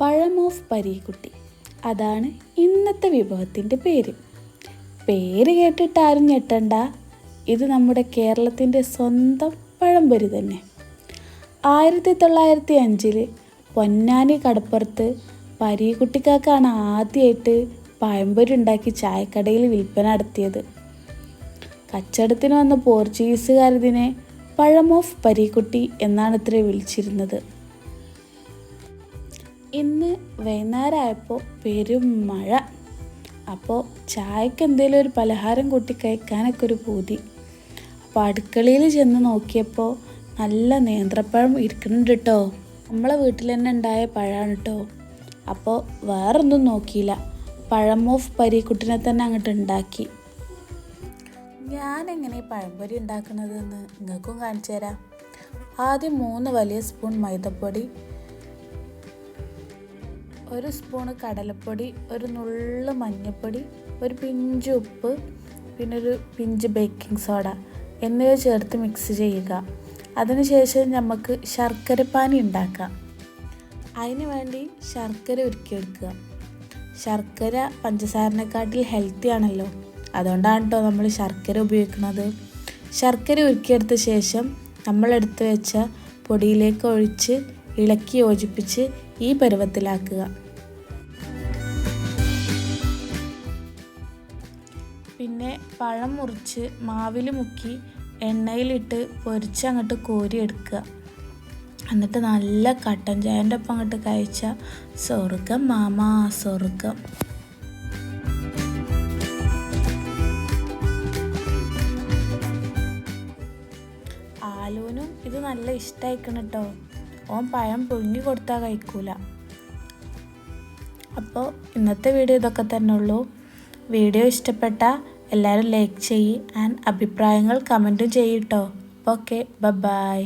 പഴം ഓഫ് പരീക്കുട്ടി അതാണ് ഇന്നത്തെ വിഭവത്തിന്റെ പേര്. പേര് കേട്ടിട്ട് ആരും ഞെട്ടണ്ട. ഇത് നമ്മുടെ കേരളത്തിന്റെ സ്വന്തം പഴംപൊരി തന്നെ. ആയിരത്തി തൊള്ളായിരത്തി അഞ്ചിൽ പൊന്നാനി കടപ്പുറത്ത് പരീക്കുട്ടിക്കാക്കാണ് ആദ്യമായിട്ട് പഴംപൊരി ഉണ്ടാക്കി ചായക്കടയിൽ വിൽപ്പന നടത്തിയത്. കച്ചവടത്തിന് വന്ന പോർച്ചുഗീസുകാർ ഇതിനെ പഴം ഓഫ് പരീക്കുട്ടി എന്നാണ് ഇത്ര വിളിച്ചിരുന്നത്. ഇന്ന് വൈകുന്നേരമായപ്പോൾ പെരും മഴ. അപ്പോൾ ചായക്ക് എന്തെങ്കിലും ഒരു പലഹാരം കൂട്ടി കഴിക്കാനൊക്കെ ഒരു പൂതി. അപ്പോൾ അടുക്കളയിൽ ചെന്ന് നോക്കിയപ്പോൾ നല്ല നേന്ത്രപ്പഴം ഇരിക്കുന്നുണ്ട് കേട്ടോ നമ്മളെ വീട്ടിൽ തന്നെ ഉണ്ടായ പഴമാണ് കേട്ടോ അപ്പോൾ വേറൊന്നും നോക്കിയില്ല. പഴം ഓഫ് പരീക്കുട്ടിനെ തന്നെ അങ്ങോട്ട് ഉണ്ടാക്കി. ഞാൻ എങ്ങനെ ഈ പഴംപൊരി ഉണ്ടാക്കുന്നതെന്ന് നിങ്ങൾക്കും കാണിച്ചു തരാം. ആദ്യം മൂന്ന് വലിയ സ്പൂൺ മൈദപ്പൊടി ഒരു സ്പൂണ് കടലപ്പൊടി ഒരു നുള്ളു മഞ്ഞൾപ്പൊടി ഒരു പിഞ്ച് ഉപ്പ് പിന്നെ ഒരു പിഞ്ച് ബേക്കിംഗ് സോഡ എന്നിവ ചേർത്ത് മിക്സ് ചെയ്യുക. അതിനുശേഷം നമുക്ക് ശർക്കരപ്പാനി ഉണ്ടാക്കാം. അതിന് വേണ്ടി ശർക്കര ഉരുക്കിയെടുക്കുക ശർക്കര പഞ്ചസാരനെക്കാട്ടിൽ ഹെൽത്തി ആണല്ലോ. അതുകൊണ്ടാണ് കേട്ടോ നമ്മൾ ശർക്കര ഉപയോഗിക്കുന്നത്. ശർക്കര ഉരുക്കിയെടുത്ത ശേഷം നമ്മളെടുത്ത് വെച്ച പൊടിയിലേക്ക് ഒഴിച്ച് ഇളക്കി യോജിപ്പിച്ച് ഈ പരുവത്തിലാക്കുക. പിന്നെ പഴം മുറിച്ച് മാവിൽ മുക്കി എണ്ണയിലിട്ട് പൊരിച്ച് അങ്ങോട്ട് കോരിയെടുക്കുക എന്നിട്ട് നല്ല കട്ടൻ ചായന്റെ ഒപ്പം അങ്ങോട്ട് കഴിച്ച സ്വർഗം മാമാ സ്വർഗം ആലൂനും ഇത് നല്ല ഇഷ്ടമായിക്കണം കേട്ടോ ഓൻ പഴം പുഴുങ്ങി കൊടുത്താൽ കഴിക്കൂല. അപ്പോൾ ഇന്നത്തെ വീഡിയോ ഇതൊക്കെ തന്നെ ഉള്ളൂ. വീഡിയോ ഇഷ്ടപ്പെട്ട എല്ലാവരും ലൈക്ക് ചെയ്യ് ആൻഡ് അഭിപ്രായങ്ങൾ കമന്റും ചെയ്യട്ടോ ഓക്കെ ബൈ